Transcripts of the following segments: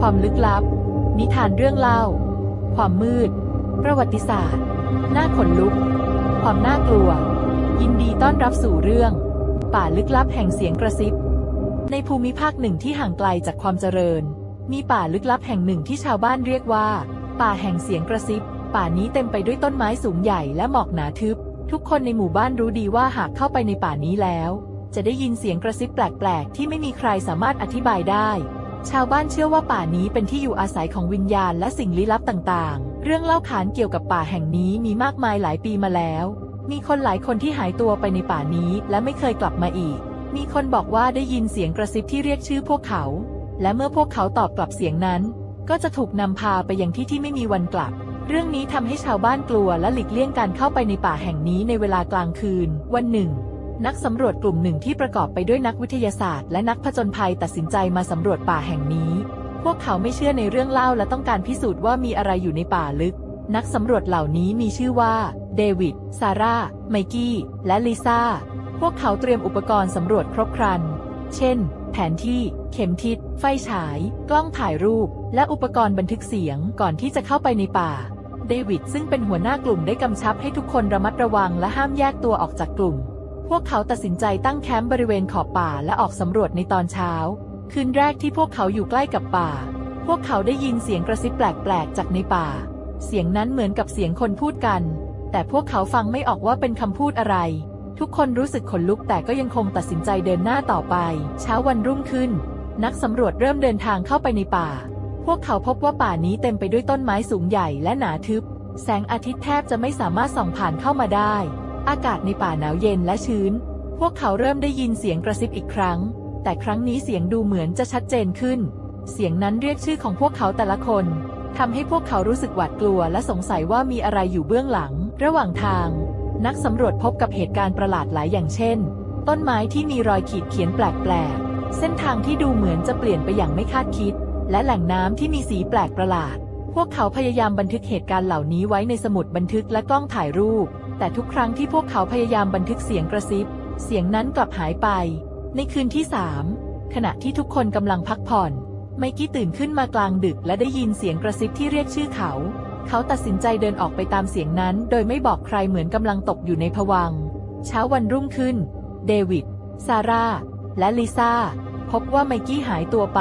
ความลึกลับ นิทานเรื่องเล่า ความมืด ประวัติศาสตร์ น่าขนลุก ความน่ากลัว ยินดีต้อนรับสู่เรื่อง ป่าลึกลับแห่งเสียงกระซิบ ในภูมิภาคหนึ่งที่ห่างไกลจากความเจริญ มีป่าลึกลับแห่งหนึ่งที่ชาวบ้านเรียกว่า ป่าแห่งเสียงกระซิบ ป่านี้เต็มไปด้วยต้นไม้สูงใหญ่และหมอกหนาทึบ ทุกคนในหมู่บ้านรู้ดีว่าหากเข้าไปในป่านี้แล้ว จะได้ยินเสียงกระซิบแปลกๆ ที่ไม่มีใครสามารถอธิบายได้ ชาวบ้านเชื่อว่าป่านี้เป็นที่อยู่อาศัยของวิญญาณและสิ่งลี้ลับต่างๆ เรื่องเล่าขานเกี่ยวกับป่าแห่งนี้มีมากมายหลายปีมาแล้ว มีคนหลายคนที่หายตัวไปในป่านี้และไม่เคยกลับมาอีก มีคนบอกว่าได้ยินเสียงกระซิบที่เรียกชื่อพวกเขา และเมื่อพวกเขาตอบกลับเสียงนั้น ก็จะถูกนำพาไปยังที่ที่ไม่มีวันกลับ เรื่องนี้ทำให้ชาวบ้านกลัวและหลีกเลี่ยงการเข้าไปในป่าแห่งนี้ในเวลากลางคืน วันหนึ่ง นักสำรวจกลุ่มหนึ่งที่ประกอบไปด้วยนักวิทยาศาสตร์และนักผจญภัยตัดสินใจมาสำรวจป่าแห่งนี้ พวกเขาไม่เชื่อในเรื่องเล่าและต้องการพิสูจน์ว่ามีอะไรอยู่ในป่าลึก นักสำรวจเหล่านี้มีชื่อว่า เดวิด ซาร่า ไมกี้ และลิซ่า พวกเขาเตรียมอุปกรณ์สำรวจครบครัน เช่น แผนที่ เข็มทิศ ไฟฉาย กล้องถ่ายรูป และอุปกรณ์บันทึกเสียงก่อนที่จะเข้าไปในป่าเดวิดซึ่งเป็นหัวหน้ากลุ่มได้กำชับให้ทุกคนระมัดระวังและห้ามแยกตัวออกจากกลุ่ม พวกเขาตัดสินใจตั้งแคมป์บริเวณขอบป่าและออกสำรวจในตอนเช้า คืนแรกที่พวกเขาอยู่ใกล้กับป่า พวกเขาได้ยินเสียงกระซิบแปลกๆจากในป่า เสียงนั้นเหมือนกับเสียงคนพูดกัน แต่พวกเขาฟังไม่ออกว่าเป็นคำพูดอะไร ทุกคนรู้สึกขนลุกแต่ก็ยังคงตัดสินใจเดินหน้าต่อไป เช้าวันรุ่งขึ้น นักสำรวจเริ่มเดินทางเข้าไปในป่า พวกเขาพบว่าป่านี้เต็มไปด้วยต้นไม้สูงใหญ่และหนาทึบ แสงอาทิตย์แทบจะไม่สามารถส่องผ่านเข้ามาได้ อากาศในป่าหนาวเย็นและชื้น พวกเขาเริ่มได้ยินเสียงกระซิบอีกครั้ง แต่ครั้งนี้เสียงดูเหมือนจะชัดเจนขึ้น เสียงนั้นเรียกชื่อของพวกเขาแต่ละคนทำให้พวกเขารู้สึกหวาดกลัวและสงสัยว่ามีอะไรอยู่เบื้องหลัง ระหว่างทาง นักสำรวจพบกับเหตุการณ์ประหลาดหลายอย่างเช่น ต้นไม้ที่มีรอยขีดเขียนแปลกๆ เส้นทางที่ดูเหมือนจะเปลี่ยนไปอย่างไม่คาดคิด และแหล่งน้ำที่มีสีแปลกประหลาด พวกเขาพยายามบันทึกเหตุการณ์เหล่านี้ไว้ในสมุดบันทึกและกล้องถ่ายรูป แต่ทุกครั้งที่พวกเขาพยายามบันทึกเสียงกระซิบ เสียงนั้นกลับหายไป ในคืนที่สามขณะที่ทุกคนกำลังพักผ่อน ไมกี้ตื่นขึ้นมากลางดึกและได้ยินเสียงกระซิบที่เรียกชื่อเขา เขาตัดสินใจเดินออกไปตามเสียงนั้น โดยไม่บอกใครเหมือนกำลังตกอยู่ในภวัง เช้าวันรุ่งขึ้น เดวิด ซาร่า และลิซ่า พบว่าไมกี้หายตัวไป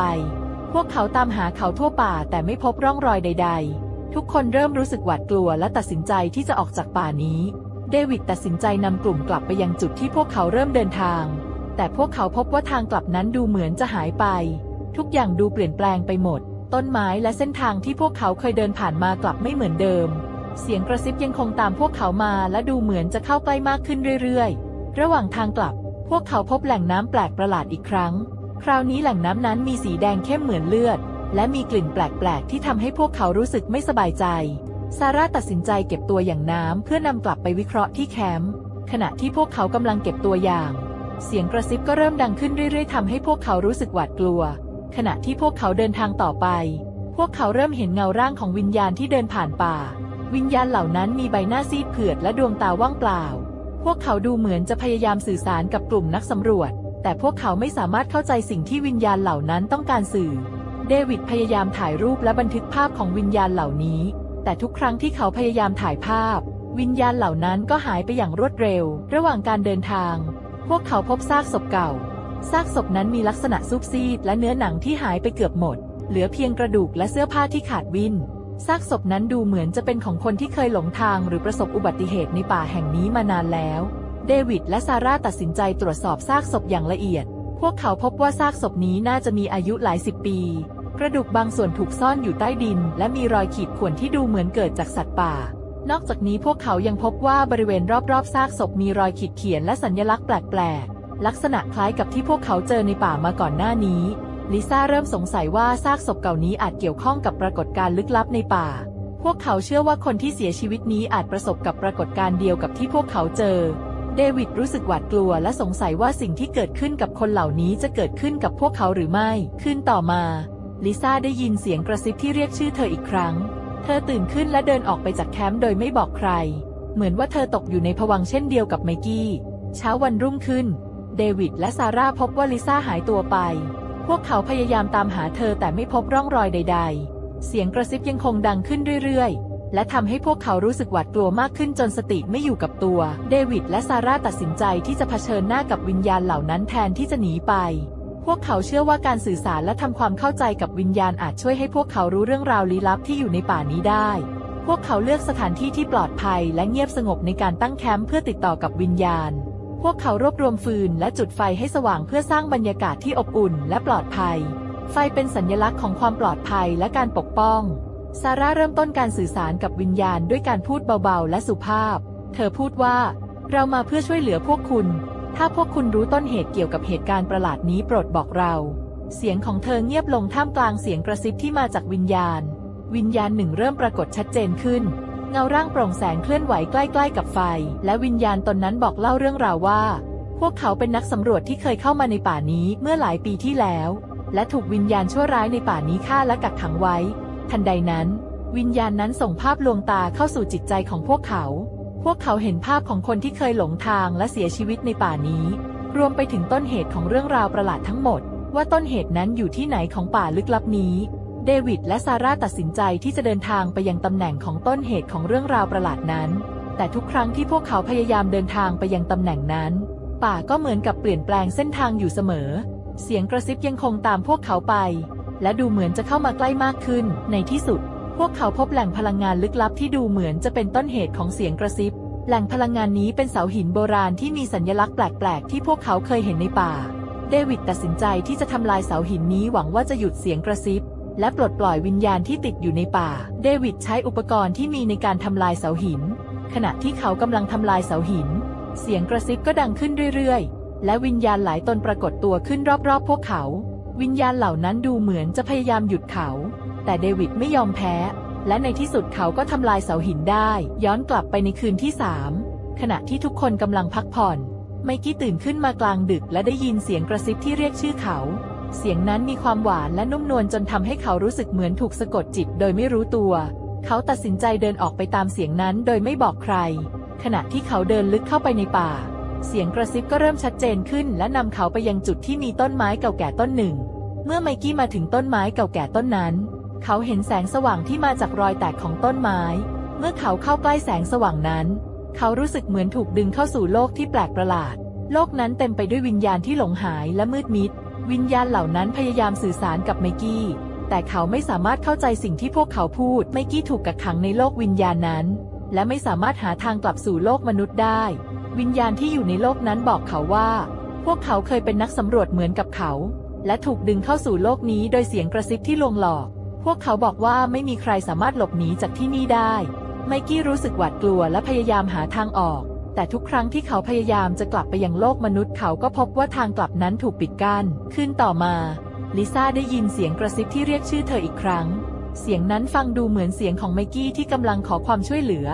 พวกเขาตามหาเขาทั่วป่าแต่ไม่พบร่องรอยใด ๆ ทุกคนเริ่มรู้สึกหวาดกลัวและตัดสินใจที่จะออกจากป่านี้ เดวิดตัดสินใจนำกลุ่มกลับไปยังจุดที่พวกเขาเริ่มเดินทาง แต่พวกเขาพบว่าทางกลับนั้นดูเหมือนจะหายไป ทุกอย่างดูเปลี่ยนแปลงไปหมด ต้นไม้และเส้นทางที่พวกเขาเคยเดินผ่านมากลับไม่เหมือนเดิม เสียงกระซิบยังคงตามพวกเขามาและดูเหมือนจะเข้าใกล้มากขึ้นเรื่อยๆ ระหว่างทางกลับ พวกเขาพบแหล่งน้ำแปลกประหลาดอีกครั้ง คราวนี้แหล่งน้ำนั้นมีสีแดงเข้มเหมือนเลือด และมีกลิ่นแปลกๆที่ทำให้พวกเขารู้สึกไม่สบายใจ ซาร่าตัดสินใจเก็บตัวอย่างน้ำเพื่อนำกลับไปวิเคราะห์ที่แคมป์ขณะที่พวกเขากำลังเก็บตัวอย่าง เสียงกระซิบก็เริ่มดังขึ้นเรื่อยๆทำให้พวกเขารู้สึกหวาดกลัว ขณะที่พวกเขาเดินทางต่อไป พวกเขาเริ่มเห็นเงาร่างของวิญญาณที่เดินผ่านป่า วิญญาณเหล่านั้นมีใบหน้าซีดเผือดและดวงตาว่างเปล่า พวกเขาดูเหมือนจะพยายามสื่อสารกับกลุ่มนักสำรวจ แต่พวกเขาไม่สามารถเข้าใจสิ่งที่วิญญาณเหล่านั้นต้องการสื่อ เดวิดพยายามถ่ายรูปและบันทึกภาพของวิญญาณเหล่านี้ แต่ทุกครั้งที่เขาพยายามถ่ายภาพ วิญญาณเหล่านั้นก็หายไปอย่างรวดเร็ว ระหว่างการเดินทาง พวกเขาพบซากศพเก่า ซากศพนั้นมีลักษณะซุบซีดและเนื้อหนังที่หายไปเกือบหมด เหลือเพียงกระดูกและเสื้อผ้าที่ขาดวินซากศพนั้นดูเหมือนจะเป็นของคนที่เคยหลงทางหรือประสบอุบัติเหตุในป่าแห่งนี้มานานแล้ว เดวิดและซาร่าตัดสินใจตรวจสอบซากศพอย่างละเอียด พวกเขาพบว่าซากศพนี้น่าจะมีอายุหลายสิบปี กระดูกบางส่วนถูกซ่อนอยู่ใต้ดิน และมีรอยขีดข่วนที่ดูเหมือนเกิดจากสัตว์ป่า นอกจากนี้พวกเขายังพบว่าบริเวณรอบๆซากศพมีรอยขีดเขียนและสัญลักษณ์แปลกๆ ลักษณะคล้ายกับที่พวกเขาเจอในป่ามาก่อนหน้านี้ ลิซ่าเริ่มสงสัยว่าซากศพเก่านี้อาจเกี่ยวข้องกับปรากฏการณ์ลึกลับในป่า พวกเขาเชื่อว่าคนที่เสียชีวิตนี้อาจประสบกับปรากฏการณ์เดียวกับที่พวกเขาเจอเดวิดรู้สึกหวาดกลัวและสงสัยว่าสิ่งที่เกิดขึ้นกับคนเหล่านี้จะเกิดขึ้นกับพวกเขาหรือไม่ขึ้นต่อมา ลิซ่าได้ยินเสียงกระซิบที่เรียกชื่อเธออีกครั้ง เธอตื่นขึ้นและเดินออกไปจากแคมป์โดยไม่บอกใคร เหมือนว่าเธอตกอยู่ในภวังเช่นเดียวกับไมกี้ เช้าวันรุ่งขึ้น เดวิดและซาร่าพบว่าลิซ่าหายตัวไปพพวกเขาพยายามตามหาเธอแต่ไม่พบร่องรอยใด ๆ เสียงกระซิบยังคงดังขึ้นเรื่อยๆ และทำให้พวกเขารู้สึกหวาดกลัวมากขึ้นจนสติไม่อยู่กับตัว เดวิดและซาร่าตัดสินใจที่จะเผชิญหน้ากับวิญญาณเหล่านั้นแทนที่จะหนีไป พวกเขาเชื่อว่าการสื่อสารและทำความเข้าใจกับวิญญาณอาจช่วยให้พวกเขารู้เรื่องราวลี้ลับที่อยู่ในป่านี้ได้ พวกเขาเลือกสถานที่ที่ปลอดภัยและเงียบสงบในการตั้งแคมป์เพื่อติดต่อกับวิญญาณ พวกเขารวบรวมฟืนและจุดไฟให้สว่างเพื่อสร้างบรรยากาศที่อบอุ่นและปลอดภัย ไฟเป็นสัญลักษณ์ของความปลอดภัยและการปกป้อง ซาร่าเริ่มต้นการสื่อสารกับวิญญาณด้วยการพูดเบาๆ และสุภาพ เธอพูดว่า เรามาเพื่อช่วยเหลือพวกคุณ ถ้าพวกคุณรู้ต้นเหตุเกี่ยวกับเหตุการณ์ประหลาดนี้โปรดบอกเรา เสียงของเธอเงียบลงท่ามกลางเสียงกระซิบที่มาจากวิญญาณ วิญญาณหนึ่งเริ่มปรากฏชัดเจนขึ้น เงาร่างโปร่งแสงเคลื่อนไหวใกล้ๆกับไฟ และวิญญาณตนนั้นบอกเล่าเรื่องราวว่า พวกเขาเป็นนักสำรวจที่เคยเข้ามาในป่านี้เมื่อหลายปีที่แล้ว และถูกวิญญาณชั่วร้ายในป่านี้ฆ่าและกักขังไว้ ทันใดนั้น วิญญาณนั้นส่งภาพลวงตาเข้าสู่จิตใจของพวกเขา พวกเขาเห็นภาพของคนที่เคยหลงทางและเสียชีวิตในป่านี้ รวมไปถึงต้นเหตุของเรื่องราวประหลาดทั้งหมด ว่าต้นเหตุนั้นอยู่ที่ไหนของป่าลึกลับนี้ เดวิดและซาร่าตัดสินใจที่จะเดินทางไปยังตำแหน่งของต้นเหตุของเรื่องราวประหลาดนั้น แต่ทุกครั้งที่พวกเขาพยายามเดินทางไปยังตำแหน่งนั้น ป่าก็เหมือนกับเปลี่ยนแปลงเส้นทางอยู่เสมอ เสียงกระซิบยังคงตามพวกเขาไป และดูเหมือนจะเข้ามาใกล้มากขึ้นในที่สุด พวกเขาพบแหล่งพลังงานลึกลับที่ดูเหมือนจะเป็นต้นเหตุของเสียงกระซิบ แหล่งพลังงานนี้เป็นเสาหินโบราณที่มีสัญลักษณ์แปลกๆ ที่พวกเขาเคยเห็นในป่า เดวิดตัดสินใจที่จะทำลายเสาหินนี้หวังว่าจะหยุดเสียงกระซิบ และปลดปล่อยวิญญาณที่ติดอยู่ในป่า เดวิดใช้อุปกรณ์ที่มีในการทำลายเสาหิน ขณะที่เขากำลังทำลายเสาหิน เสียงกระซิบก็ดังขึ้นเรื่อยๆ และวิญญาณหลายตนปรากฏตัวขึ้นรอบๆ พวกเขา วิญญาณเหล่านั้นดูเหมือนจะพยายามหยุดเขา แต่เดวิดไม่ยอมแพ้ และในที่สุดเขาก็ทำลายเสาหินได้ ย้อนกลับไปในคืนที่สามขณะที่ทุกคนกำลังพักผ่อน ไมกี้ตื่นขึ้นมากลางดึกและได้ยินเสียงกระซิบที่เรียกชื่อเขา เสียงนั้นมีความหวานและนุ่มนวลจนทำให้เขารู้สึกเหมือนถูกสะกดจิตโดยไม่รู้ตัว เขาตัดสินใจเดินออกไปตามเสียงนั้นโดยไม่บอกใคร ขณะที่เขาเดินลึกเข้าไปในป่า เสียงกระซิบก็เริ่มชัดเจนขึ้น และนำเขาไปยังจุดที่มีต้นไม้เก่าแก่ต้นหนึ่ง เมื่อไมกี้มาถึงต้นไม้เก่าแก่ต้นนั้น เขาเห็นแสงสว่างที่มาจากรอยแตกของต้นไม้ เมื่อเขาเข้าใกล้แสงสว่างนั้น เขารู้สึกเหมือนถูกดึงเข้าสู่โลกที่แปลกประหลาด โลกนั้นเต็มไปด้วยวิญญาณที่หลงหายและมืดมิด วิญญาณเหล่านั้นพยายามสื่อสารกับไมกี้ แต่เขาไม่สามารถเข้าใจสิ่งที่พวกเขาพูด ไมกี้ถูกกักขังในโลกวิญญาณนั้น และไม่สามารถหาทางกลับสู่โลกมนุษย์ได้ วิญญาณที่อยู่ในโลกนั้นบอกเขาว่า พวกเขาเคยเป็นนักสำรวจเหมือนกับเขา และถูกดึงเข้าสู่โลกนี้โดยเสียงกระซิบที่ลวงหลอก วกเขาบอกว่าไม่มีใครสามารถหลบหนีจากที่นี่ได้ ไมกี้รู้สึกหวาดกลัวและพยายามหาทางออก แต่ทุกครั้งที่เขาพยายามจะกลับไปยังโลกมนุษย์เขาก็พบว่าทางกลับนั้นถูกปิดกัน้นขึ้นต่อมา ลิซ่าได้ยินเสียงกระซิบที่เรียกชื่อเธออีกครั้ง เสียงนั้นฟังดูเหมือนเสียงของไมกี้ที่กำลังขอความช่วยเหลือ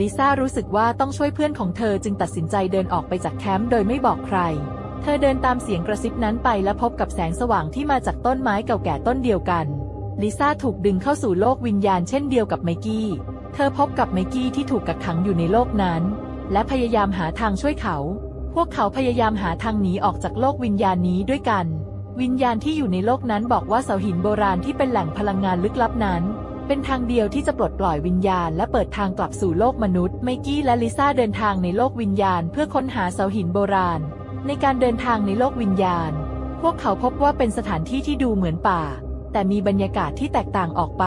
ลิซ่ารู้สึกว่าต้องช่วยเพื่อนของเธอจึงตัดสินใจเดินออกไปจากแคมป์โดยไม่บอกใครเธอเดินตามเสียงกระซิบนั้นไปและพบกับแสงสว่างที่มาจากต้นไม้เก่าแก่ต้นเดียวกัน ลิซ่าถูกดึงเข้าสู่โลกวิญญาณเช่นเดียวกับไมกี้ เธอพบกับไมกี้ที่ถูกกักขังอยู่ในโลกนั้น และพยายามหาทางช่วยเขา พวกเขาพยายามหาทางหนีออกจากโลกวิญญาณนี้ด้วยกัน วิญญาณที่อยู่ในโลกนั้นบอกว่าเสาหินโบราณที่เป็นแหล่งพลังงานลึกลับนั้น เป็นทางเดียวที่จะปลดปล่อยวิญญาณและเปิดทางกลับสู่โลกมนุษย์ ไมกี้และลิซ่าเดินทางในโลกวิญญาณ เพื่อค้นหาเสาหินโบราณ ในการเดินทางในโลกวิญญาณ พวกเขาพบว่าเป็นสถานที่ที่ดูเหมือนป่า แต่มีบรรยากาศที่แตกต่างออกไป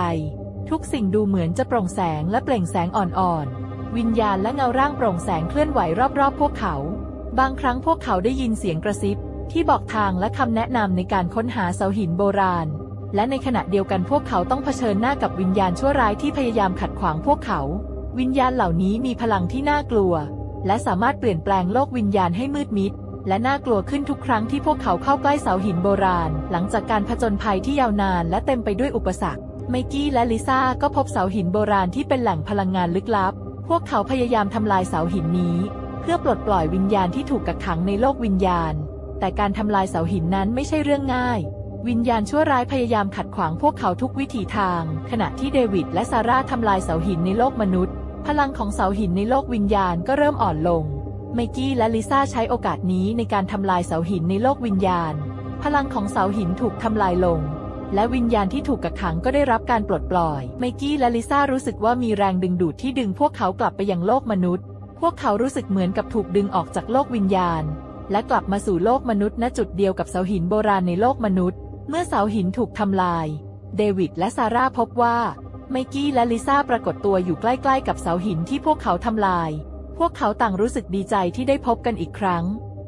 ทุกสิ่งดูเหมือนจะโปร่งแสงและเปล่งแสงอ่อนๆ วิญญาณและเงาร่างโปร่งแสงเคลื่อนไหวรอบๆ พวกเขา บางครั้งพวกเขาได้ยินเสียงกระซิบ ที่บอกทางและคำแนะนำในการค้นหาเสาหินโบราณ และในขณะเดียวกันพวกเขาต้องเผชิญหน้ากับวิญญาณชั่วร้ายที่พยายามขัดขวางพวกเขา วิญญาณเหล่านี้มีพลังที่น่ากลัว และสามารถเปลี่ยนแปลงโลกวิญญาณให้มืดมิด และน่ากลัวขึ้นทุกครั้งที่พวกเขาเข้าใกล้เสาหินโบราณ หลังจากการผจญภัยที่ยาวนานและเต็มไปด้วยอุปสรรค ไมกี้และลิซ่าก็พบเสาหินโบราณที่เป็นแหล่งพลังงานลึกลับ พวกเขาพยายามทำลายเสาหินนี้ เพื่อปลดปล่อยวิญญาณที่ถูกกักขังในโลกวิญญาณ แต่การทำลายเสาหินนั้นไม่ใช่เรื่องง่าย วิญญาณชั่วร้ายพยายามขัดขวางพวกเขาทุกวิถีทาง ขณะที่เดวิดและซาร่าทำลายเสาหินในโลกมนุษย์ พลังของเสาหินในโลกวิญญาณก็เริ่มอ่อนลง ไมกี้และลิซ่าใช้โอกาสนี้ในการทำลายเสาหินในโลกวิญญาณ พลังของเสาหินถูกทำลายลง และวิญญาณที่ถูกกักขังก็ได้รับการปลดปล่อย ไมกี้และลิซ่ารู้สึกว่ามีแรงดึงดูดที่ดึงพวกเขากลับไปยังโลกมนุษย์ พวกเขารู้สึกเหมือนกับถูกดึงออกจากโลกวิญญาณ และกลับมาสู่โลกมนุษย์ณจุดเดียวกับเสาหินโบราณในโลกมนุษย์ เมื่อเสาหินถูกทำลาย เดวิดและซาร่าพบว่าไมกี้และลิซ่าปรากฏตัวอยู่ใกล้ๆกับเสาหินที่พวกเขาทำลาย วกเขาต่างรู้สึกดีใจที่ได้พบกันอีกครั้ง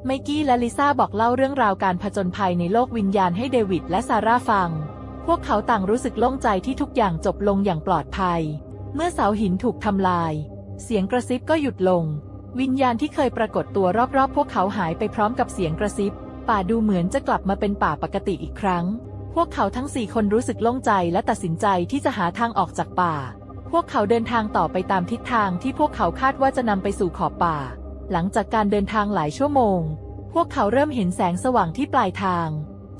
ไมกี้และลิซ่าบอกเล่าเรื่องราวการผจญภัยในโลกวิญญาณให้เดวิดและซาร่าฟัง พวกเขาต่างรู้สึกโล่งใจที่ทุกอย่างจบลงอย่างปลอดภัย เมื่อเสาหินถูกทำลาย เสียงกระซิบก็หยุดลง วิญญาณที่เคยปรากฏตัวรอบๆ พวกเขาหายไปพร้อมกับเสียงกระซิบ ป่าดูเหมือนจะกลับมาเป็นป่าปกติอีกครั้ง พวกเขาทั้งสี่คนรู้สึกโล่งใจและตัดสินใจที่จะหาทางออกจากป่า พวกเขาเดินทางต่อไปตามทิศทางที่พวกเขาคาดว่าจะนำไปสู่ขอบป่า หลังจากการเดินทางหลายชั่วโมง พวกเขาเริ่มเห็นแสงสว่างที่ปลายทาง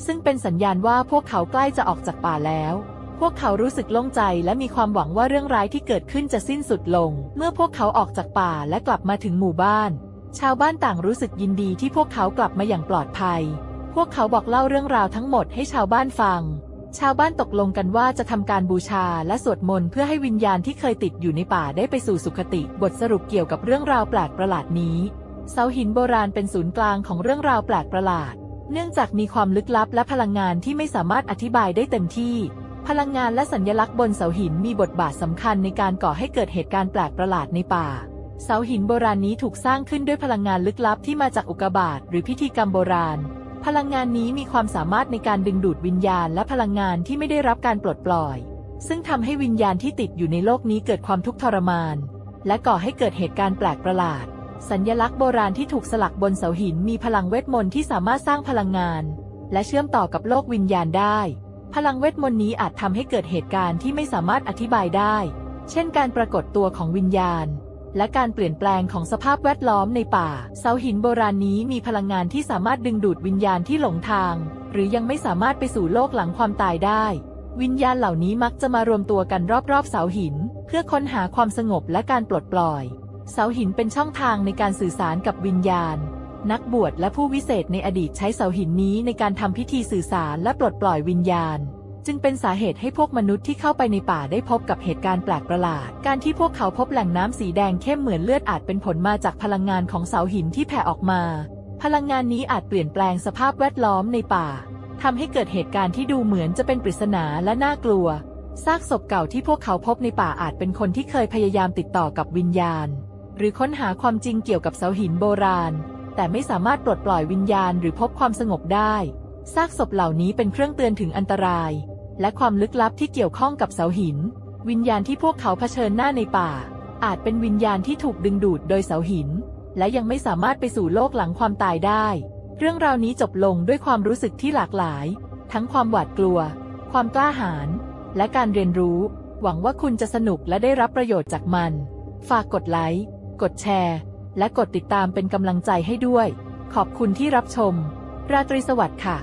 ซึ่งเป็นสัญญาณว่าพวกเขาใกล้จะออกจากป่าแล้ว พวกเขารู้สึกโล่งใจและมีความหวังว่าเรื่องร้ายที่เกิดขึ้นจะสิ้นสุดลง เมื่อพวกเขาออกจากป่าและกลับมาถึงหมู่บ้าน ชาวบ้านต่างรู้สึกยินดีที่พวกเขากลับมาอย่างปลอดภัย พวกเขาบอกเล่าเรื่องราวทั้งหมดให้ชาวบ้านฟัง ชาวบ้านตกลงกันว่าจะทำการบูชาและสวดมนต์เพื่อให้วิญญาณที่เคยติดอยู่ในป่าได้ไปสู่สุคติ บทสรุปเกี่ยวกับเรื่องราวแปลกประหลาดนี้ เสาหินโบราณเป็นศูนย์กลางของเรื่องราวแปลกประหลาด เนื่องจากมีความลึกลับและพลังงานที่ไม่สามารถอธิบายได้เต็มที่ พลังงานและสัญลักษณ์บนเสาหินมีบทบาทสำคัญในการก่อให้เกิดเหตุการณ์แปลกประหลาดในป่า เสาหินโบราณนี้ถูกสร้างขึ้นด้วยพลังงานลึกลับที่มาจากอุกกาบาตหรือพิธีกรรมโบราณ พลังงานนี้มีความสามารถในการดึงดูดวิญญาณและพลังงานที่ไม่ได้รับการปลดปล่อย ซึ่งทำให้วิญญาณที่ติดอยู่ในโลกนี้เกิดความทุกข์ทรมาน และก่อให้เกิดเหตุการณ์แปลกประหลาด สัญญลักษณ์โบราณที่ถูกสลักบนเสาหินมีพลังเวทมนต์ที่สามารถสร้างพลังงาน และเชื่อมต่อกับโลกวิญญาณได้ พลังเวทมนต์นี้อาจทำให้เกิดเหตุการณ์ที่ไม่สามารถอธิบายได้ เช่น การปรากฏตัวของวิญญาณ และการเปลี่ยนแปลงของสภาพแวดล้อมในป่า เสาหินโบราณนี้มีพลังงานที่สามารถดึงดูดวิญญาณที่หลงทาง หรือยังไม่สามารถไปสู่โลกหลังความตายได้ วิญญาณเหล่านี้มักจะมารวมตัวกันรอบๆ เสาหิน เพื่อค้นหาความสงบและการปลดปล่อย เสาหินเป็นช่องทางในการสื่อสารกับวิญญาณ นักบวชและผู้วิเศษในอดีตใช้เสาหินนี้ในการทำพิธีสื่อสารและปลดปล่อยวิญญาณ จึงเป็นสาเหตุให้พวกมนุษย์ที่เข้าไปในป่าได้พบกับเหตุการณ์แปลกประหลาด การที่พวกเขาพบแหล่งน้ำสีแดงเข้มเหมือนเลือดอาจเป็นผลมาจากพลังงานของเสาหินที่แผ่ออกมา พลังงานนี้อาจเปลี่ยนแปลงสภาพแวดล้อมในป่าทำให้เกิดเหตุการณ์ที่ดูเหมือนจะเป็นปริศนาและน่ากลัว ซากศพเก่าที่พวกเขาพบในป่าอาจเป็นคนที่เคยพยายามติดต่อกับวิญญาณ หรือค้นหาความจริงเกี่ยวกับเสาหินโบราณ แต่ไม่สามารถปลดปล่อยวิญญาณหรือพบความสงบได้ ซากศพเหล่านี้เป็นเครื่องเตือนถึงอันตราย และความลึกลับที่เกี่ยวข้องกับเสาหิน วิญญาณที่พวกเขาเผชิญหน้าในป่า อาจเป็นวิญญาณที่ถูกดึงดูดโดยเสาหิน และยังไม่สามารถไปสู่โลกหลังความตายได้ เรื่องราวนี้จบลงด้วยความรู้สึกที่หลากหลาย ทั้งความหวาดกลัว ความกล้าหาญและการเรียนรู้ หวังว่าคุณจะสนุกและได้รับประโยชน์จากมัน ฝากกดไลค์กดแชร์ และกดติดตามเป็นกำลังใจให้ด้วย ขอบคุณที่รับชม ราตรีสวัสดิ์ค่ะ